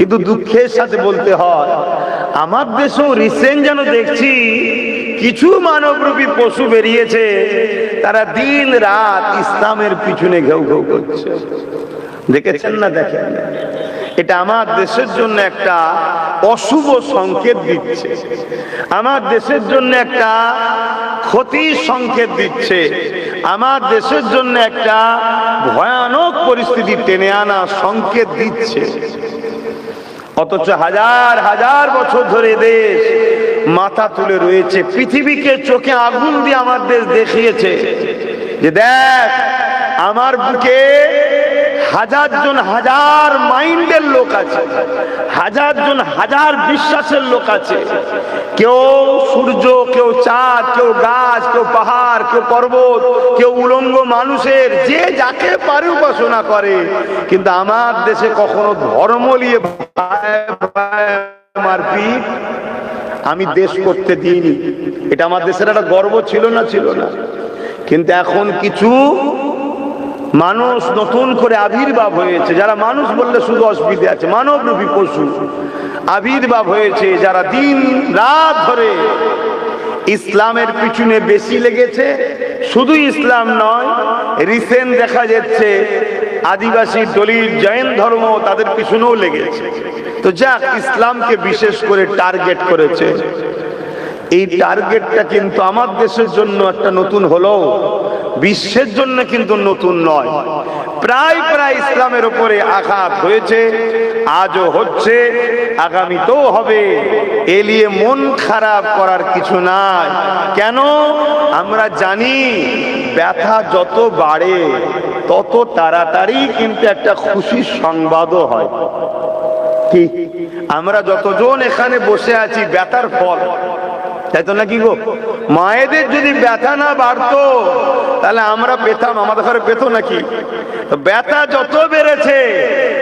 কিন্তু দুঃখের সাথে বলতে হয়, আমার দেশেও রিসেন্ট যেন দেখছি কিছু মানবরূপী পশু বেরিয়েছে, তারা দিন রাত ইসলামের পিছনে ঘেউ ঘেউ করছে। দেখেছেন না দেখেন? এটা আমার দেশের জন্য একটা অশুভ সংকেত দিচ্ছে। আমার দেশের জন্য একটা ক্ষতির সংকেত দিচ্ছে। আমার দেশের জন্য একটা ভয়ানক পরিস্থিতি টেনে আনা সংকেত দিচ্ছে। অথচ হাজার হাজার বছর ধরে দেশ মাথা তুলে রয়েছে। পৃথিবীকে চোখে আগুন দিয়ে আমার দেশ দেখিয়েছে। যে দেখ, আমার বুকে হাজার জন, হাজার মাইন্ডের লোক আছে, হাজার জন, হাজার বিশ্বাসের লোক আছে। কেউ সূর্য, কেউ চাঁদ, কেউ গাছ, কেউ পাহাড়, কেউ পর্বত, কেউ উলঙ্গ মানুষের যে যাকে পারে উপাসনা করে, কিন্তু আমার দেশে কখনো ধর্ম নিয়ে মারপিট আমি দেশ করতে দিইনি। এটা আমার দেশের একটা গর্ব ছিল না ছিল না। কিন্তু এখন কিছু মানুষ নতুন করে আবির্ভাব হয়েছে। যারা মানুষ বললে শুধু অসুবিধে আছে। মানব মানবরূপী পশু। আবির্ভাব হয়েছে, যারা দিন রাত ধরে ইসলামের পিছনে বেশি লেগেছে। শুধু ইসলাম নয় রিসেন্ট দেখা যাচ্ছে আদিবাসী দলিত জৈন ধর্ম তাদের পিছনেও লেগেছে। তো যাক, ইসলামকে বিশেষ করে টার্গেট করেছে। এই টার্গেটটা কিন্তু আমার দেশের জন্য একটা নতুন হলো বিশ্বের জন্য কিন্তু নতুন নয়। প্রায় প্রায় ইসলামের উপরে আঘাত হয়েছে, আজও হচ্ছে, আগামীতেও হবে। এলিয়ে মন খারাপ করার কিছু নাই। কেন? আমরা জানি ব্যথা যত বাড়ে, তত তাড়াতাড়ি কিন্তু একটা খুশির সংবাদও হয়। আমরা যতজন এখানে বসে আছি, ব্যথার ফল। তাই তো নাকি গো? মায়েদের যদি ব্যথা না বাড়তো, তাহলে আমরা পেতাম, আমাদের ঘরে পেতো নাকি? ব্যথা যত বেড়েছে,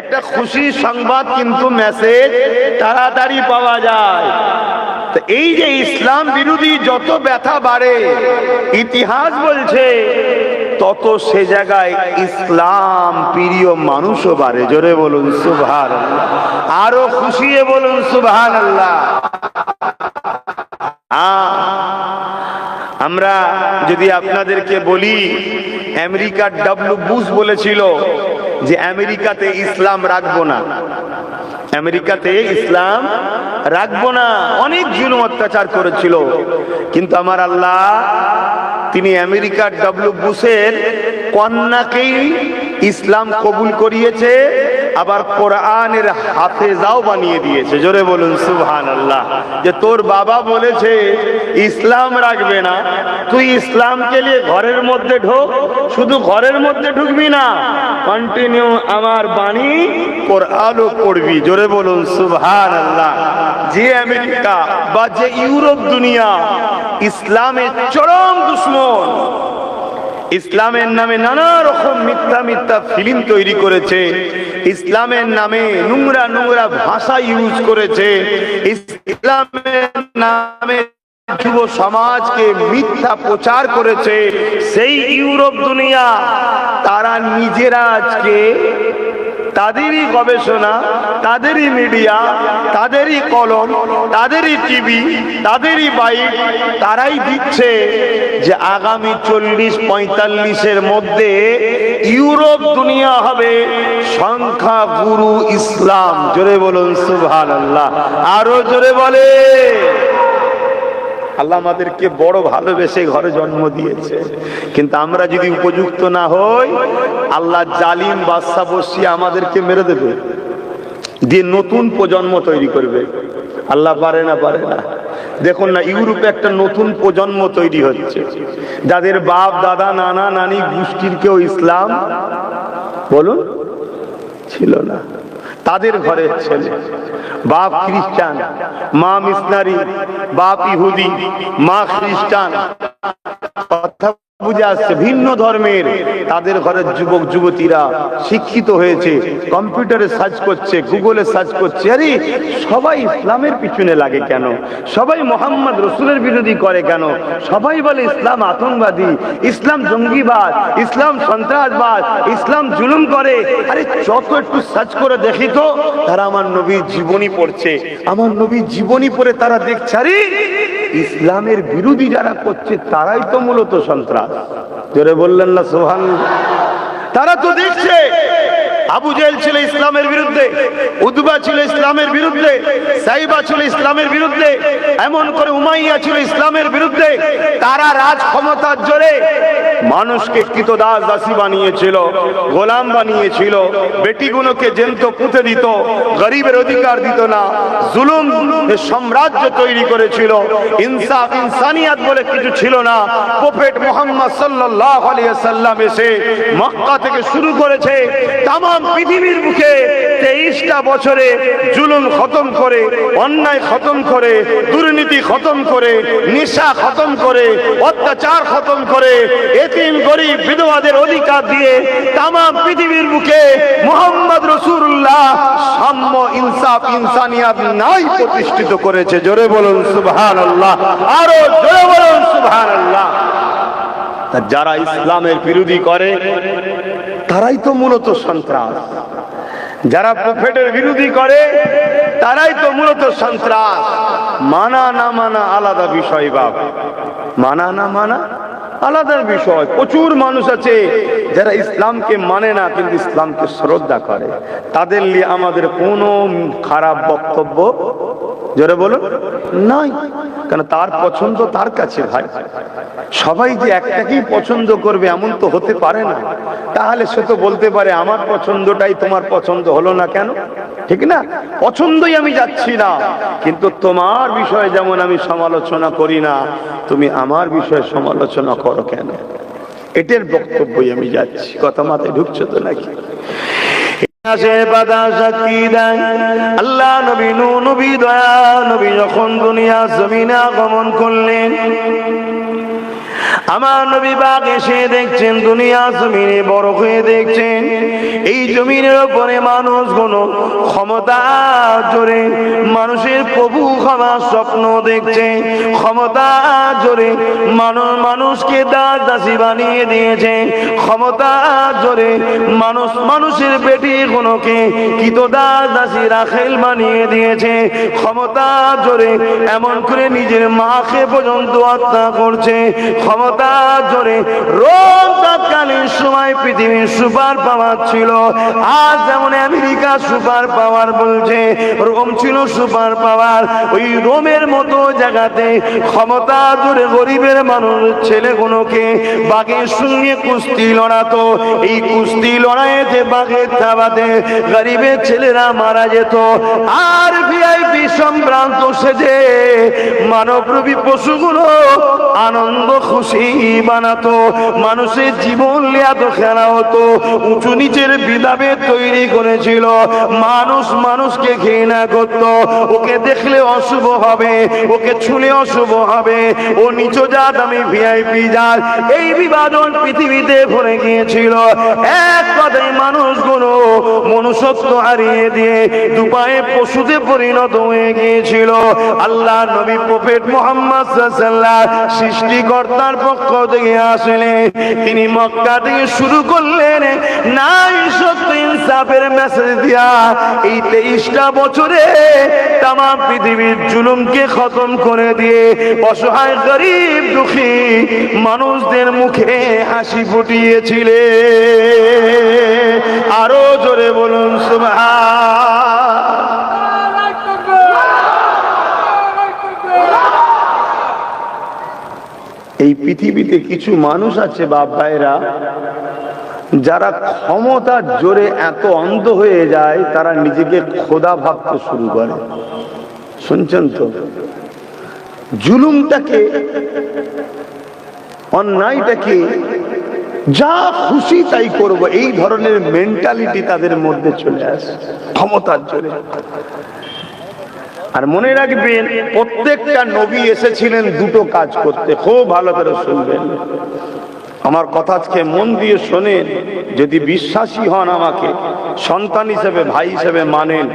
একটা খুশি সংবাদ কিন্তু মেসেজ তাড়াতাড়ি পাওয়া যায়। এই যে ইসলাম বিরোধী যত ব্যথা বাড়ে, ইতিহাস বলছে, তত সে জায়গায় ইসলাম প্রিয় মানুষও বাড়ে। জোরে বলুন সুভান আরও খুশিয়ে বলুন সুভান আল্লাহ আমরা যদি আপনাদেরকে বলি, আমেরিকার ডাব্লু বুশ বলেছিল যে আমেরিকাতে ইসলাম রাখব না। আমেরিকাতে ইসলাম রাখব না। অনেক জুলুম অত্যাচার করেছিল। কিন্তু আমার আল্লাহ, তিনি আমেরিকার ডাব্লু বুশের কন্যাকেই ইসলাম কবুল করিয়েছে। আবার কোরআনের হাফেজাও বানিয়ে দিয়েছে। জোরে বলুন সুবহান আল্লাহ যে তোর বাবা বলেছে, ইসলাম রাখবে না, তুই ইসলামকে নিয়ে ঘরের মধ্যে ঢোক, শুধু ঘরের মধ্যে ঢুকবি না কন্টিনিউ আমার বাণী কোরআনও পড়বি। জোরে বলুন সুবহান আল্লাহ যে আমেরিকা বা যে ইউরোপ দুনিয়া, ইসলামের চরম দুশ্মন, ইসলামের নামে নানা রকম মিথ্যা মিথ্যা ফিল্ম তৈরি করেছে। ইসলামের নামে নোংরা নোংরা ভাষা ইউজ করেছে। ইসলামের নামে যুব সমাজকে মিথ্যা প্রচার করেছে। সেই ইউরোপ দুনিয়া, তারা নিজেরা আজকে তাদেরই গবেষণা, তাদেরই মিডিয়া, তাদেরই কলম, তাদেরই টিভি, তাদেরই বাইক, তারাই দিচ্ছে যে আগামী চল্লিশ পঁয়তাল্লিশের মধ্যে ইউরোপ দুনিয়া হবে সংখ্যা গুরু ইসলাম। জোরে বলুন সুভান আল্লাহ আরও জোরে বলে। আল্লাহ আমাদেরকে বড় ভালোবেসে ঘরে জন্ম দিয়েছে। কিন্তু আমরা যদি উপযুক্ত না হই, আল্লাহ জালিম বাদশা বসিয়ে আমাদেরকে মেরে দেবে। দিয়ে নতুন প্রজন্ম তৈরি করবে। আল্লাহ পারে না পারে না। দেখুন না, ইউরোপে একটা নতুন প্রজন্ম তৈরি হচ্ছে। যাদের বাপ, দাদা, নানা, নানি গোষ্ঠীর কেউ ইসলাম, বলুন, ছিল না। তাদের ঘরে ছেলে। বাপ খ্রিস্টান মা মিশনারি বাপ ইহুদি মা খ্রিস্টান। আসছে ভিন্ন ধর্মের। তাদের ঘরের যুবক, যুবতীরা শিক্ষিত হয়েছে, কম্পিউটারে সার্চ করছে, গুগলে সার্চ করছে। আরে, সবাই ইসলামের পিছনে লাগে কেন? সবাই মোহাম্মদ রসুলের বিরোধী করে কেন? সবাই বলে, ইসলাম আতঙ্কবাদী, ইসলাম জঙ্গিবাদ, ইসলাম সন্ত্রাসবাদ, ইসলাম জুলুম করে। আরে, যত একটু সার্চ করে দেখি তো, তারা আমার নবীর জীবনী পড়ছে। আমার নবীর জীবনী পড়ে তারা দেখছে, আরে ইসলামের বিরোধী যারা করছে, তারাই তো মূলত সন্ত্রাস। জোরে বললেন না সোহান তারা তো দেখছে আবু জেল ছিল ইসলামের বিরুদ্ধে, উদ্বা ছিল ইসলামের বিরুদ্ধে, সাইবা ছিল ইসলামের বিরুদ্ধে, এমন করে উমাইয়া ছিল ইসলামের বিরুদ্ধে, তারা রাজ ক্ষমতার জোরে মানুষকে কৃতদাস দাসী বানিয়েছিল, গোলাম বানিয়েছিল, বেটিগুলোকে জেন্ত পুঁতে দিত, গরিবের অধিকার দিত না, জুলুম সাম্রাজ্য তৈরি করেছিল, ইনসাফ ইনসানিয়াত বলে কিছু ছিল না, প্রফেট মোহাম্মদ সাল্লাল্লাহু আলিয়া সাল্লাম এসে মক্কা থেকে শুরু করেছে তাম পৃথিবীর বুকে তেইশটা বছরে জুলুম খতম করে, অন্যায় খতম করে, দুর্নীতি খতম করে, নেশা খতম করে, অত্যাচার খতম করে, এতিম, গরিব, বিধবাদের অধিকার দিয়ে তাম পৃথিবীর বুকে মোহাম্মদ রসুল্লাহ সাম্য ইনসাফ ইনসানিয়াত নাই প্রতিষ্ঠিত করেছে। জোরে বলুন সুবহান আল্লাহ আরও জোরে বলুন সুবহান আল্লাহ যারা ইসলামের বিরোধী করে, তারাই তো মূলত সন্ত্রাস। যারা প্রফেটের বিরোধী করে, তারাই তো মূলত সন্ত্রাস। মানা না মানা আলাদা বিষয় বাবা মানা না মানা আলাদা বিষয়। প্রচুর মানুষ আছে যারা ইসলামকে মানে না, কিন্তু ইসলামকে শ্রদ্ধা করে। তাদের নিয়ে আমাদের কোনো খারাপ বক্তব্য, জোরে বলুন, নাই। কারণ তার পছন্দ তার কাছে ভাই। সবাই যে একটাকেই পছন্দ করবে এমন তো হতে পারে না। তাহলে সে তো বলতে পারে, আমার পছন্দটাই তোমার পছন্দ হলো না কেন? ঠিক না? পছন্দই আমি যাচ্ছি না। কিন্তু তোমার বিষয়ে যেমন আমি সমালোচনা করি না, তুমি আমার বিষয়ে সমালোচনা করো কেন? এটার বক্তব্যই আমি যাচ্ছি। কথা মাথায় ঢুকছো তো নাকি? আল্লাহ নবী নবী দয়া, নবী যখন দুনিয়া জমিনে আগমন করলেন আমার নবী বাগ এসে দেখছেন, দুনিয়া জমিনে বড় হয়ে দেখছেন। এই জমিনের উপরে মানুষ কোন ক্ষমতা জোরে, মানুষের প্রভু ক্ষমা স্বপ্ন দেখছে। ক্ষমতা জোরে মানুষ মানুষকে দাস দাসী বানিয়ে দিয়েছে। ক্ষমতা জোরে, মানুষ মানুষের পেটি কোনকে কিত দাস দাসী রাখেল বানিয়ে দিয়েছে। ক্ষমতা জোরে, এমন করে নিজের মাকে পর্যন্ত হত্যা করছে। ক্ষমতা জোরে রোম তৎকালীন সময় পৃথিবীর সুপার পাওয়ার ছিল। আজ যেমন আমেরিকা সুপার পাওয়ার বলছে, রোম ছিল সুপার পাওয়ার। ওই রোমের মতো জায়গাতে ক্ষমতা গরিবের মানুষ, ছেলেগুলোকে বাঘের সঙ্গে কুস্তি লড়াতো। এই কুস্তি বাঘের থাবাতে গরিবের ছেলেরা মারা যেত। আর ভিআইপি সম্ভ্রান্ত সেজে মানবরূপী পশুগুলো আনন্দ খুশি বানাতো, মানুষের জীবন লিয়াতো খেলা হতো, উঁচু নিচের বিদাবে তৈরি করেছিল। মানুষ মানুষকে ঘৃণা ওকে দেখলে অশুভ হবে, ওকে ছুলে অশুভ হবে। ও জাত আমি ভিআইপি এই বিভাজন পৃথিবীতে ভরে গিয়েছিল। এক মানুষগুলো মনুষ্যত্ব হারিয়ে দিয়ে দুপায়ে পশুতে পরিণত হয়ে গিয়েছিল। আল্লাহ নবী প্রফেট মোহাম্মদ সৃষ্টিকর্তার পক্ষ থেকে তিনি মক্কা থেকে শুরু করলেন। নাই সত্য ইনসাফের মেসেজ দিয়া এই তেইশটা বছরে পৃথিবীর জুলুমকে খতম করে দিয়ে অসহায়, গরিব, দুঃখী মানুষদের মুখে হাসি ফুটিয়েছিলে আরও জোরে বলুন সুভা এই পৃথিবীতে কিছু মানুষ আছে, বাপ ভাইরা, যারা ক্ষমতার জোরে এত অন্ধ হয়ে যায়, তারা নিজেকে খোদা ভাবতে শুরু করে। শুনছেন তো? জুলুমটাকে, অন্যায়টাকে, যা খুশি তাই করব, এই ধরনের মেন্টালিটি তাদের মধ্যে চলে আসে, ক্ষমতার জোরে। আর মনে রাখবেন, প্রত্যেকটা নবী এসেছিলেন দুটো কাজ করতে। খুব ভালো করে শুনবেন। আমার কথা আজকে মন দিয়ে শোনেন, যদি বিশ্বাসী হন আমাকে, সন্তান হিসেবে, ভাই হিসেবে মানেন,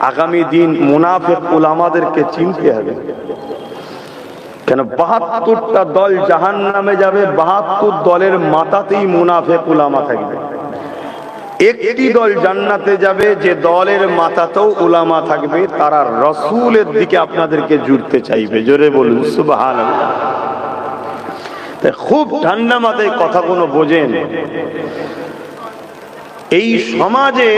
আগামী দিন মুনাফেক আমাদেরকে চিনতে হবে। কেন বাহাত্তরটা দল জাহান নামে যাবে, বাহাত্তর দলের মাথাতেই মুনাফেক উলামা থাকবে। একটি দল জান্নাতে যাবে, যে দলের মাথাতেও উলামা থাকবে, তারা রসুলের দিকে আপনাদেরকে জুড়তে চাইবে। জোরে বলুন সুবাহান খুব ঠান্ডা মাথায় কথাগুলো বোঝেন। এই সমাজে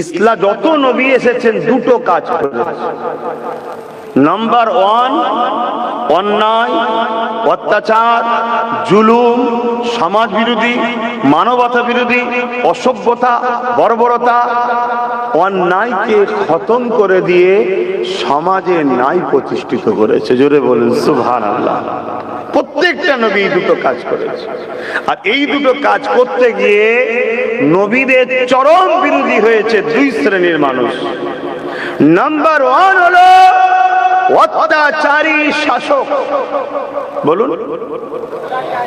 ইসলা যত নবী এসেছেন, দুটো কাজ নাম্বার ওয়ান অন্যায়, অত্যাচার, জুলুম সমাজ বিরোধী মানবতা বিরোধী অসভ্যতা, বর্বরতা, অন্যায়কে খতম করে দিয়ে সমাজে ন্যায় প্রতিষ্ঠিত করেছে। জোরে বলুন সুভান আল্লাহ প্রত্যেকটা নবী দুটো কাজ করেছে। আর এই দুটো কাজ করতে গিয়ে নবীদের চরম বিরোধী হয়েছে দুই শ্রেণির মানুষ। নাম্বার ওয়ান হলো অত্যাচারী শাসক। বলুন।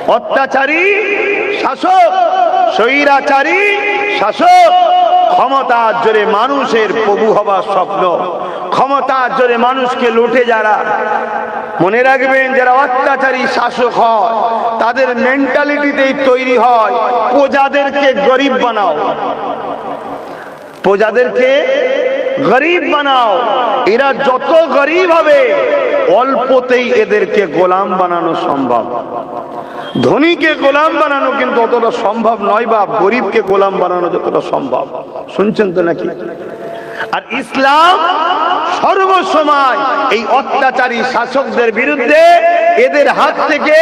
অত্যাচারী শাসক, স্বৈরাচারী শাসক ক্ষমতার জোরে মানুষের প্রভু হবার স্বপ্ন। ক্ষমতার জোরে মানুষকে লুটে যারা। মনে রাখবেন, যারা অত্যাচারী শাসক হয়, তাদের মেন্টালিটিতেই তৈরি হয়, প্রজাদেরকে গরিব বানাও। প্রজাদেরকে গরিব বানাও। এরা যত গরিব হবে, অল্পতেই এদেরকে গোলাম বানানো সম্ভব। ধনীকে গোলাম বানানো কিন্তু অতটা সম্ভব নয় বা গরিবকে গোলাম বানানো যতটা সম্ভব। শুনছেন তো নাকি? আর ইসলাম সর্বসময় এই অত্যাচারী শাসকদের বিরুদ্ধে এদের হাত থেকে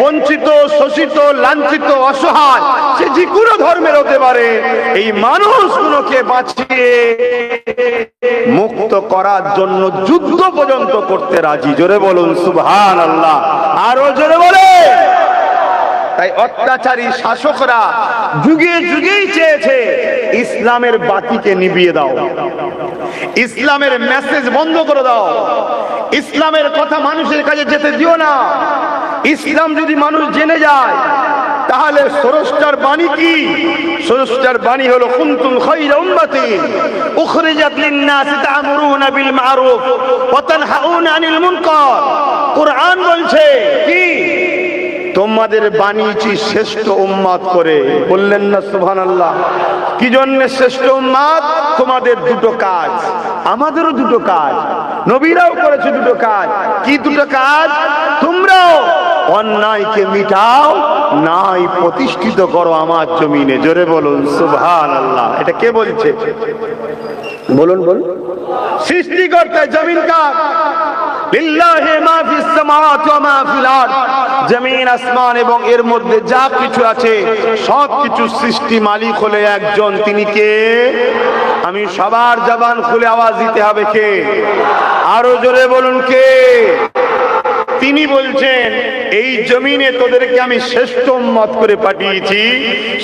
বঞ্চিত, শোষিত, লাঞ্ছিত, অসহায় সে যে কোনো ধর্মের হতে পারে, এই মানুষগুলোকে বাঁচিয়ে মুক্ত করার জন্য যুদ্ধ পর্যন্ত করতে রাজি। জোরে বলুন সুবহান আল্লাহ আরও জোরে বলে। তাই অত্যাচারী শাসকরা যুগে যুগেই চেয়েছে ইসলামের বাতিকে নিভিয়ে দাও। ইসলামের মেসেজ বন্ধ করে দাও। ইসলামের কথা মানুষের কাছে যেতে দিও না। ইসলাম যদি মানুষ জেনে যায়, তাহলে সরস্টার বাণী কি? সরস্টার বাণী হলো, কুনতুম খায়রা উম্মাতিন উখরিজাত লিন-নাসি তা'মুরুনা বিল মা'রুফ ওয়া তানহাউনা আনিল মুনকার। কোরআন বলছে কি? তোমাদের বানিয়েছি শ্রেষ্ঠ উম্মাদ করে। বললেন না সুহান আল্লাহ কি জন্য শ্রেষ্ঠ উম্মাদ? তোমাদের দুটো কাজ। আমাদেরও দুটো কাজ। নবীরাও করেছে দুটো কাজ। কি দুটো কাজ? তোমরাও। অন্যায়কে মিটাও নাই প্রতিষ্ঠিত করো আমার জমিনে। জোরে বলুন সুবহান আল্লাহ এটা কে বলছে? বলুন বলুন। সৃষ্টিকর্তা জমিন কার জমিন এবং এর মধ্যে যা কিছু আছে, সব কিছু সৃষ্টি মালিক হলে একজন। আমি সবার জবান খুলে আওয়াজ দিতে হবে কে? আরও জোরে বলুন কে? তিনি বলছেন, এই জমিনে তোদেরকে আমি শ্রেষ্ঠ মত করে পাঠিয়েছি,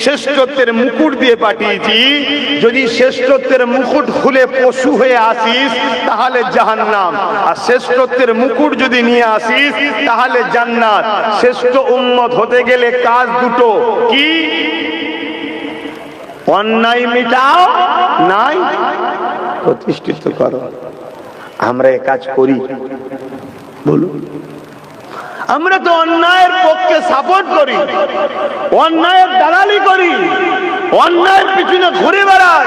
শ্রেষ্ঠত্বের মুকুট দিয়ে পাঠিয়েছি। যদি শ্রেষ্ঠত্বের মুকুট খুলে পশু হয়ে আসিস, তাহলে জাহান্নাম। আর শ্রেষ্ঠত্বের মুকুট যদি নিয়ে আসিস, তাহলে জান্নাত। শ্রেষ্ঠ উন্মত হতে গেলে কাজ দুটো, কি? অন্যায় মিটাও, নাই প্রতিষ্ঠিত করো। আমরা এ কাজ করি। বলুন। আমরা তো অন্যায়ের পক্ষে সাপোর্ট করি, অন্যায়ের দালালি করি, অন্যায়ের পিছনে ঘুরে বেড়াই,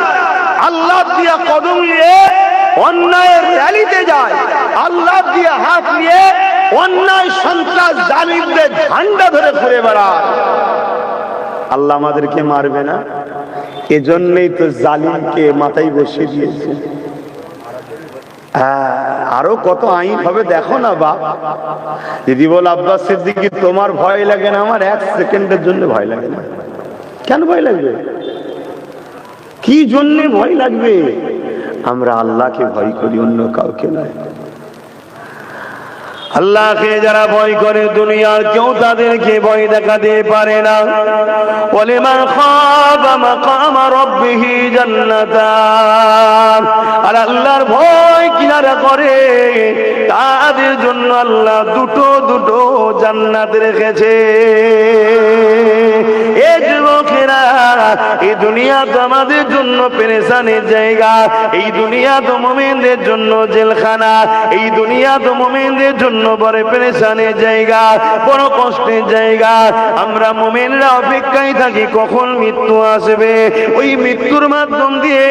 আল্লাহ দিয়া কদম নিয়ে অন্যায়ের র্যালিতে যায় আল্লাহ দিয়া হাত নিয়ে অন্যায় সন্ত্রাস জালিমদের ঝান্ডা ধরে ঘুরে বেড়ায় আল্লাহ আমাদেরকে মারবে না, এজন্যই তো জালিমকে মাথায় বসিয়ে দিয়েছে। আরও কত আইন হবে দেখো না বা দিদি বল, আব্বাস সিদ্দিকি, তোমার ভয় লাগে না, আমার এক সেকেন্ডের জন্য ভয় লাগে না। কেন ভয় লাগবে? কি জন্য ভয় লাগবে? আমরা আল্লাহকে ভয় করি, অন্য কাউকে নয়। আল্লাহকে যারা ভয় করে দুনিয়ার কেউ তাদেরকে ভয় দেখাতে পারে না। জান্নাতান। আর আল্লাহর ভয় কিনারা করে, তাদের জন্য আল্লাহ দুটো দুটো জান্নাত রেখেছে। এ যুবকেরা, এই দুনিয়া তো আমাদের জন্য পেরেশানের জায়গা, এই দুনিয়া তো মোমেনদের জন্য জেলখানা, এই দুনিয়া তো মোমেনদের জন্য বড় পেরেশানের জায়গা, বড় কষ্টের জায়গা। আমরা মোমেনরা অপেক্ষায় থাকি, কখন মৃত্যু আসবে? ওই মৃত্যুর মাধ্যম দিয়ে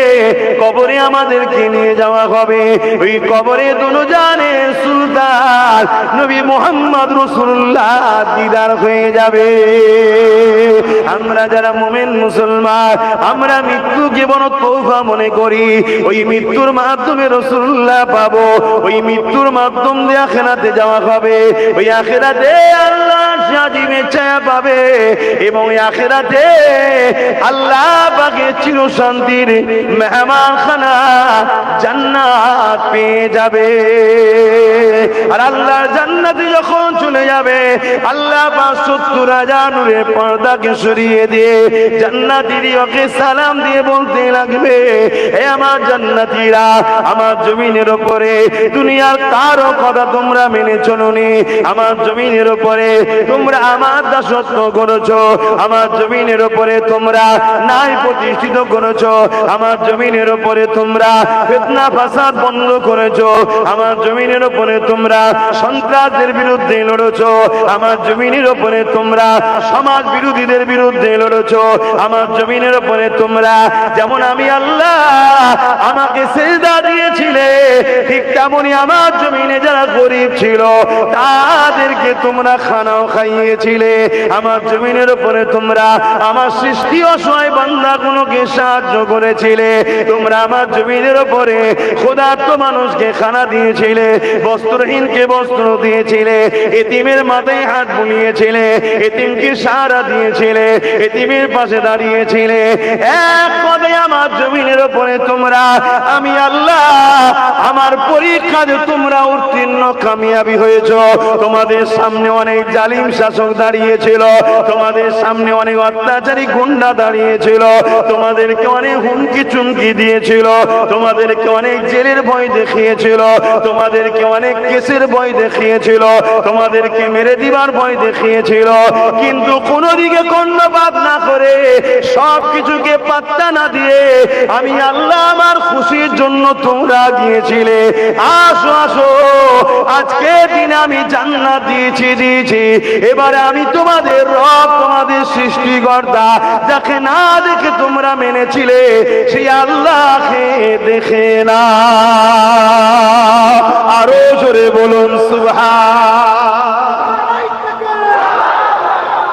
কবরে আমাদেরকে নিয়ে যাওয়া হবে। ওই কবরে দুনো জানে সুলতান, নবী মোহাম্মদ রসুল্লাহ দিদার হয়ে যাবে। আমরা যারা মোমেন মুসলমান, আমরা মৃত্যু জীবন তৌফা মনে করি। ওই মৃত্যুর মাধ্যমে রসুল্লাহ পাবো। ওই মৃত্যুর মাধ্যম দিয়ে আখেরাতে যাওয়া হবে ওই আখেরাতে আল্লাহ সাজিমে ছায়া পাবে, এবং আখেরাতে আল্লাহ পাকে চির শান্তির মেহমান খানা জান্নাত পেয়ে যাবে। আর আল্লাহর জান্নাতে যখন চলে যাবে, আল্লাহ পাক সত্তর হাজার নূরের পর্দাকে সরিয়ে দিয়ে জান্নাতির ওকে সালাম দিয়ে বলতে লাগবে, হে আমার জান্নাতিরা, আমার জমিনের ওপরে দুনিয়ার কারও কথা তোমরা মেনে চলনি আমার জমিনের ওপরে তোমরা আমার দাসত্ব করেছ। আমার জমিনের ওপরে তোমরা নাই প্রতিষ্ঠিত করেছ। আমার জমিনের ওপরে তোমরা ফেতনা ফাসাদ বন্ধ করেছ। আমার জমিনের ওপরে তোমরা সন্ত্রাসদের বিরুদ্ধে লড়েছো। আমার জমিনের ওপরে তোমরা সমাজ বিরোধীদের বিরুদ্ধে লড়েছো। আমার জমিনের উপরে তোমরা যেমন আমি আল্লাহ আমাকে সেজদা দিয়েছিলে, ঠিক তেমনই আমার জমিনে যারা গরিব ছিল তাদেরকে তোমরা খানাও খাইয়েছিলে। আমার জমিনের উপরে তোমরা আমার সৃষ্টি অসহায় বান্দাগুলোকে সাহায্য করেছিলে। তোমরা আমার জমিনের উপরে ক্ষুধার্ত মানুষকে খানা দিয়েছিলে, বস্ত্রহীনকে বস্ত্র দিয়েছিলে, এতিমের মাথায় হাত বুলিয়েছিলে, এতিমকে সাহারা দিয়েছিলে, এতিমের পাশে দাঁড়িয়েছিলে। এক পদে আমার জমিনের উপরে তোমরা, আমি আল্লাহ, আমার পরীক্ষাতে তোমরা উত্তীর্ণ, কামিয়াবি হয়েছ, তোমাদের সামনে অনেক জালিম শাসক দাঁড়িয়েছিল, তোমাদের সামনে অনেক অত্যাচারী গুন্ডা দাঁড়িয়েছিল, তোমাদেরকে অনেক হুমকি চুমকি দিয়েছিল, তোমাদেরকে অনেক জেলের ভয় দেখিয়েছিল, তোমাদেরকে অনেক কেসের ভয় দেখিয়েছিল, তোমাদেরকে মেরে দিবার ভয় দেখিয়েছিল। কিন্তু কোন দিকে কর্ণপাত না করে সব কিছুকে পাত্তা না দিয়ে আমি আল্লাহ আমার খুশির জন্য তোমরা গিয়েছিলে। আসো আসো, আজকে দিন আমি জান্নাত দিয়েছি দিয়েছি। এবারে আমি তোমাদের রব, তোমাদের সৃষ্টিকর্তা যাকে না দেখে তোমরা মেনেছিলে, সেই আল্লাহকে দেখে না। আরও জোরে বলুন, সুবহান।